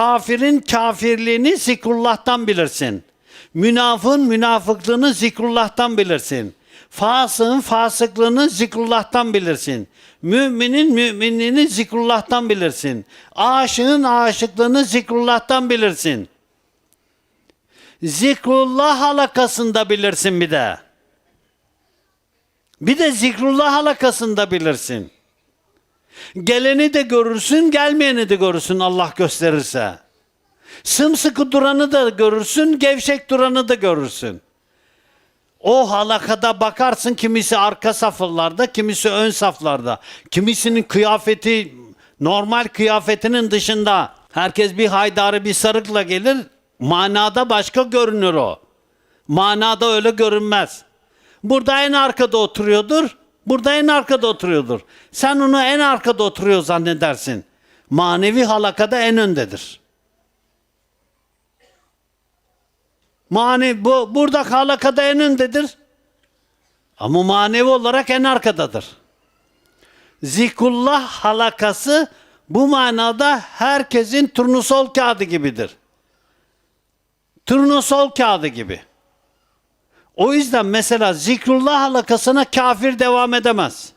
kafirin kafirliğini zikrullah'tan bilirsin. Münafığın münafıklığını zikrullah'tan bilirsin. Fasığın fasıklığını zikrullah'tan bilirsin. Müminin müminliğini zikrullah'tan bilirsin. Aşığın aşıklığını zikrullah'tan bilirsin. Zikrullah halakasında bilirsin bir de. Bir de zikrullah halakasında bilirsin. Geleni de görürsün, gelmeyeni de görürsün Allah gösterirse. Sımsıkı duranı da görürsün, gevşek duranı da görürsün. O halakada bakarsın kimisi arka saflarda, kimisi ön saflarda. Kimisinin kıyafeti normal kıyafetinin dışında. Herkes bir haydarı bir sarıkla gelir. Manada başka görünür o. Manada öyle görünmez. Burada en arkada oturuyordur. Burada en arkada oturuyordur. Sen onu en arkada oturuyor zannedersin. Manevi halakada en öndedir. Mane bu burada halakada en öndedir. Ama manevi olarak en arkadadır. Zikrullah halakası bu manada herkesin turnusol kağıdı gibidir. Turnusol kağıdı gibi. O yüzden mesela zikrullah halakasına kafir devam edemez.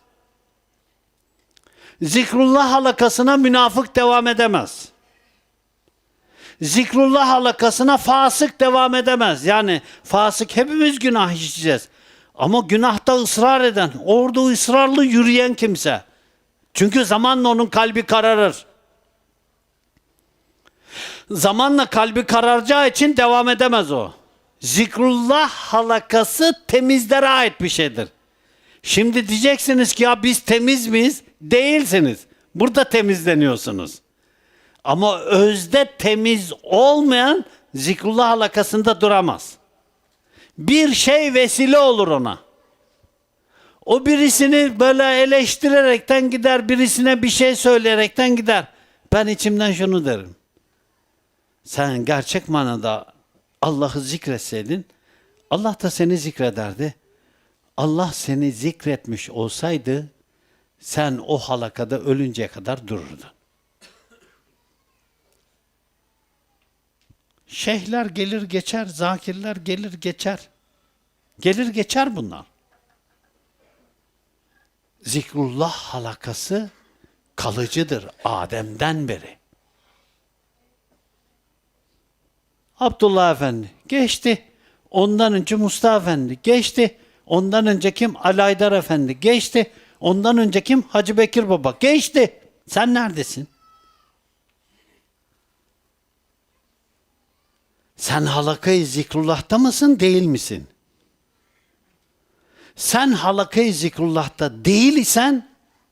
Zikrullah halakasına münafık devam edemez. Zikrullah halakasına fasık devam edemez. Yani fasık hepimiz günah işleyeceğiz. Ama günahta ısrar eden, orada ısrarlı yürüyen kimse. Çünkü zamanla onun kalbi kararır. Zamanla kalbi kararacağı için devam edemez o. Zikrullah halakası temizlere ait bir şeydir. Şimdi diyeceksiniz ki ya biz temiz miyiz? Değilsiniz. Burada temizleniyorsunuz. Ama özde temiz olmayan zikrullah halakasında duramaz. Bir şey vesile olur ona. O birisini böyle eleştirerekten gider, birisine bir şey söyleyerekten gider. Ben içimden şunu derim. Sen gerçek manada Allah'ı zikretseydin, Allah da seni zikrederdi. Allah seni zikretmiş olsaydı, sen o halakada ölünceye kadar dururdun. Şeyhler gelir geçer, zakirler gelir geçer. Gelir geçer bunlar. Zikrullah halakası kalıcıdır Adem'den beri. Abdullah Efendi geçti. Ondan önce Mustafa Efendi geçti. Ondan önce kim? Ali Aydar Efendi geçti. Ondan önce kim? Hacı Bekir Baba geçti. Sen neredesin? Sen halakayı zikrullah'ta mısın değil misin? Sen halakayı zikrullah'ta değil isen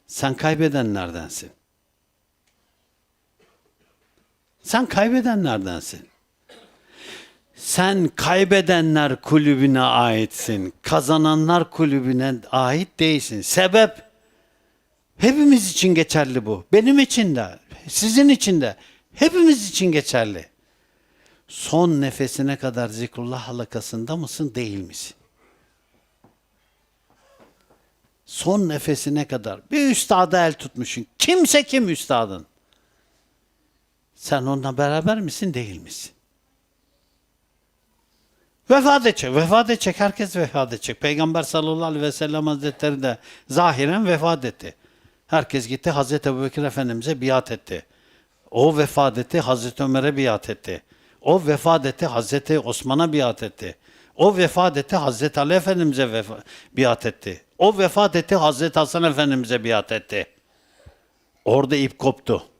sen kaybedenlerdensin. Sen kaybedenlerdensin. Sen kaybedenler kulübüne aitsin. Kazananlar kulübüne ait değilsin. Sebep hepimiz için geçerli bu. Benim için de, sizin için de, hepimiz için geçerli. Son nefesine kadar zikrullah halakasında mısın, değil misin? Son nefesine kadar bir üstada el tutmuşsun. Kimse kim üstadın? Sen onunla beraber misin, değil misin? Vefat edecek. Vefat edecek. Herkes vefat edecek. Peygamber sallallahu aleyhi ve sellem hazretleri de zahiren vefat etti. Herkes gitti Hazreti Ebubekir Efendimiz'e biat etti. O vefat etti Hazreti Ömer'e biat etti. O vefat etti Hazreti Osman'a biat etti. O vefat etti Hazreti Ali Efendimiz'e biat etti. O vefat etti Hazreti Hasan Efendimiz'e biat etti. Orada ip koptu.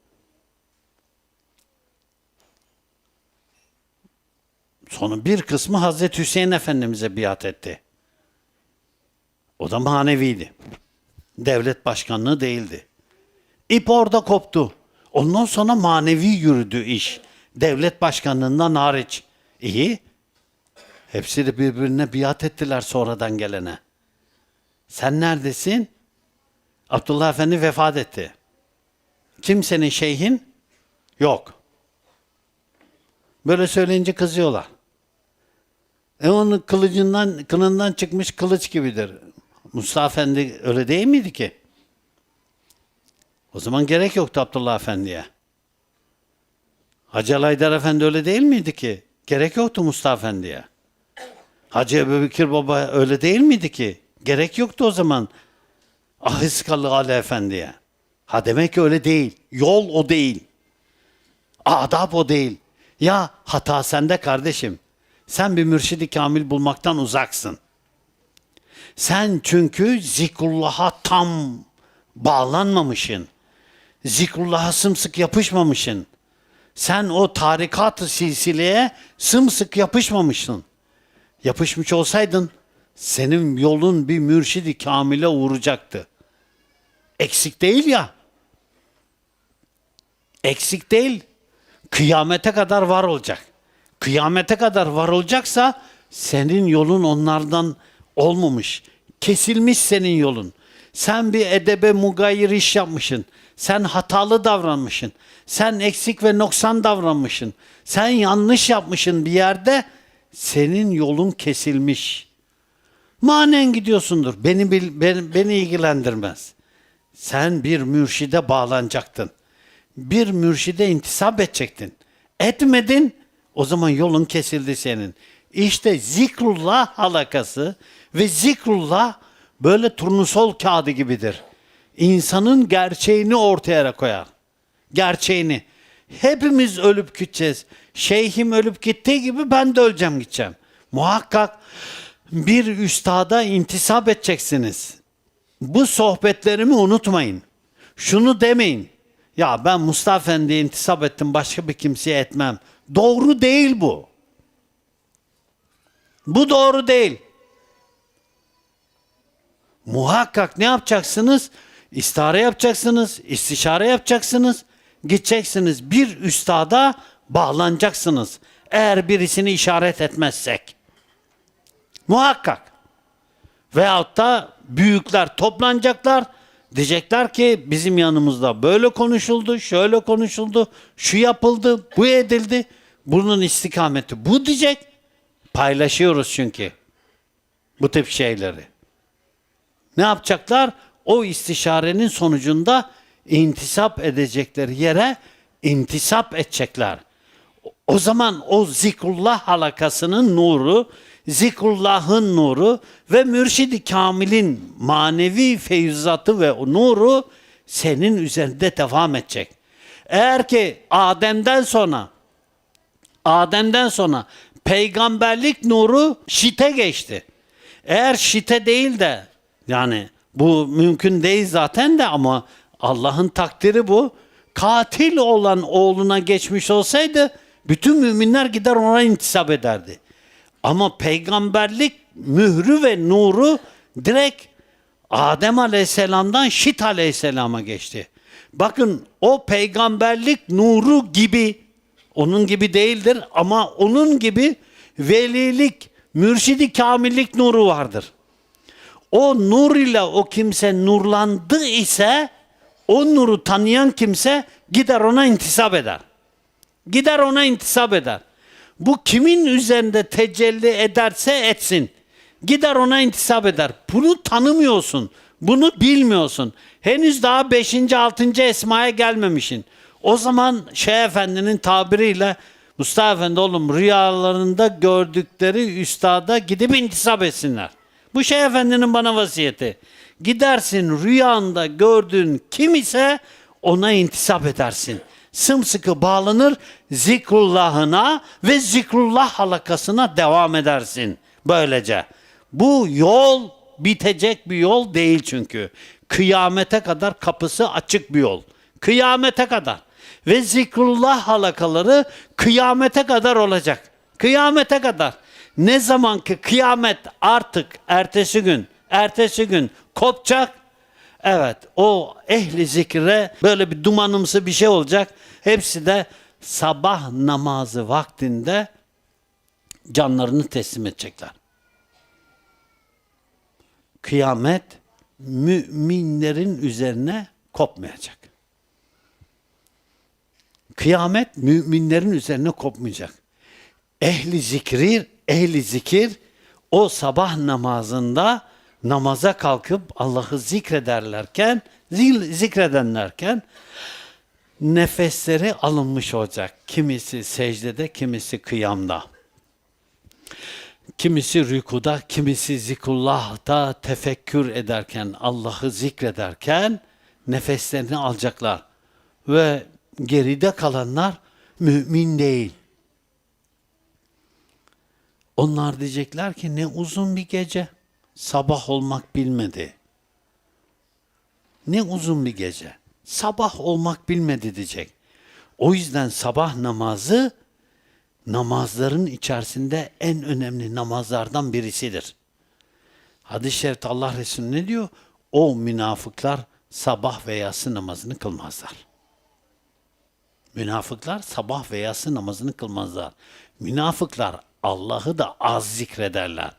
Sonra bir kısmı Hazreti Hüseyin Efendimiz'e biat etti. O da maneviydi. Devlet başkanlığı değildi. İp orada koptu. Ondan sonra manevi yürüdü iş. Devlet başkanlığından hariç. İyi. Hepsi de birbirine biat ettiler sonradan gelene. Sen neredesin? Abdullah Efendi vefat etti. Kim senin şeyhin? Yok. Böyle söyleyince kızıyorlar. E onun kılıcından, kınından çıkmış kılıç gibidir. Mustafa Efendi öyle değil miydi ki? O zaman gerek yoktu Abdullah Efendi'ye. Hacı Ali Haydar Efendi öyle değil miydi ki? Gerek yoktu Mustafa Efendi'ye. Hacı Ebubekir Baba öyle değil miydi ki? Gerek yoktu o zaman Ahıskalı Ali Efendi'ye. Ha demek ki öyle değil. Yol o değil. Adab o değil. Ya hata sende kardeşim. Sen bir mürşidi kamil bulmaktan uzaksın. Sen çünkü zikrullah'a tam bağlanmamışsın. Zikrullah'a sımsık yapışmamışsın. Sen o tarikat-ı silsileye sımsık yapışmamışsın. Yapışmış olsaydın senin yolun bir mürşidi kamile uğrayacaktı. Eksik değil ya. Eksik değil. Kıyamete kadar var olacak. Kıyamete kadar var olacaksa senin yolun onlardan olmamış. Kesilmiş senin yolun. Sen bir edebe mugayir iş yapmışsın. Sen hatalı davranmışsın. Sen eksik ve noksan davranmışsın. Sen yanlış yapmışsın bir yerde. Senin yolun kesilmiş. Manen gidiyorsundur. Beni, beni, beni ilgilendirmez. Sen bir mürşide bağlanacaktın. Bir mürşide intisap edecektin. Etmedin, o zaman yolun kesildi senin. İşte zikrullah halakası ve zikrullah böyle turnusol kağıdı gibidir. İnsanın gerçeğini ortaya koyar. Gerçeğini. Hepimiz ölüp gideceğiz. Şeyhim ölüp gittiği gibi ben de öleceğim gideceğim. Muhakkak bir üstada intisap edeceksiniz. Bu sohbetlerimi unutmayın. Şunu demeyin. Ya ben Mustafa Efendi'ye intisap ettim başka bir kimseye etmem. Doğru değil bu. Bu doğru değil. Muhakkak ne yapacaksınız? İstihare yapacaksınız, istişare yapacaksınız. Gideceksiniz bir üstada bağlanacaksınız. Eğer birisini işaret etmezsek. Muhakkak. Veyahut da büyükler toplanacaklar. Diyecekler ki bizim yanımızda böyle konuşuldu, şöyle konuşuldu, şu yapıldı, bu edildi. Bunun istikameti bu diyecek. Paylaşıyoruz çünkü bu tip şeyleri. Ne yapacaklar? O istişarenin sonucunda intisap edecekleri yere intisap edecekler. O zaman o zikrullah halakasının nuru, zikrullahın nuru ve mürşidi kamilin manevi feyzatı ve o nuru senin üzerinde devam edecek. Eğer ki Adem'den sonra Adem'den sonra peygamberlik nuru şite geçti. Eğer şite değil de yani bu mümkün değil zaten de ama Allah'ın takdiri bu. Katil olan oğluna geçmiş olsaydı bütün müminler gider ona intisap ederdi. Ama peygamberlik mührü ve nuru direkt Adem Aleyhisselam'dan Şit Aleyhisselam'a geçti. Bakın o peygamberlik nuru gibi onun gibi değildir ama onun gibi velilik, mürşidi kamillik nuru vardır. O nur ile o kimse nurlandı ise o nuru tanıyan kimse gider ona intisap eder. Gider ona intisap eder. Bu kimin üzerinde tecelli ederse etsin. Gider ona intisap eder. Bunu tanımıyorsun. Bunu bilmiyorsun. Henüz daha 5. 6. esmaya gelmemişsin. O zaman Şeyh Efendi'nin tabiriyle Mustafa Efendi oğlum rüyalarında gördükleri üstada gidip intisap etsinler. Bu Şeyh Efendi'nin bana vasiyeti. Gidersin rüyanda gördüğün kim ise ona intisap edersin. Sımsıkı bağlanır zikrullahına ve zikrullah halakasına devam edersin. Böylece. Bu yol bitecek bir yol değil çünkü. Kıyamete kadar kapısı açık bir yol. Kıyamete kadar. Ve zikrullah halakaları kıyamete kadar olacak. Kıyamete kadar. Ne zaman ki kıyamet artık ertesi gün, ertesi gün kopacak. Evet o ehli zikre böyle bir dumanımsı bir şey olacak. Hepsi de sabah namazı vaktinde canlarını teslim edecekler. Kıyamet müminlerin üzerine kopmayacak. Kıyamet müminlerin üzerine kopmayacak. Ehli zikri, ehli zikir o sabah namazında namaza kalkıp Allah'ı zikrederlerken, zikredenlerken nefesleri alınmış olacak. Kimisi secdede, kimisi kıyamda. Kimisi rükuda, kimisi zikrullah'ta tefekkür ederken, Allah'ı zikrederken nefeslerini alacaklar. Ve geride kalanlar mümin değil. Onlar diyecekler ki ne uzun bir gece. Sabah olmak bilmedi. Ne uzun bir gece. Sabah olmak bilmedi diyecek. O yüzden sabah namazı namazların içerisinde en önemli namazlardan birisidir. Hadis-i şerifte Allah Resulü ne diyor? O münafıklar sabah ve yatsı namazını kılmazlar. Münafıklar sabah ve yatsı namazını kılmazlar. Münafıklar Allah'ı da az zikrederler.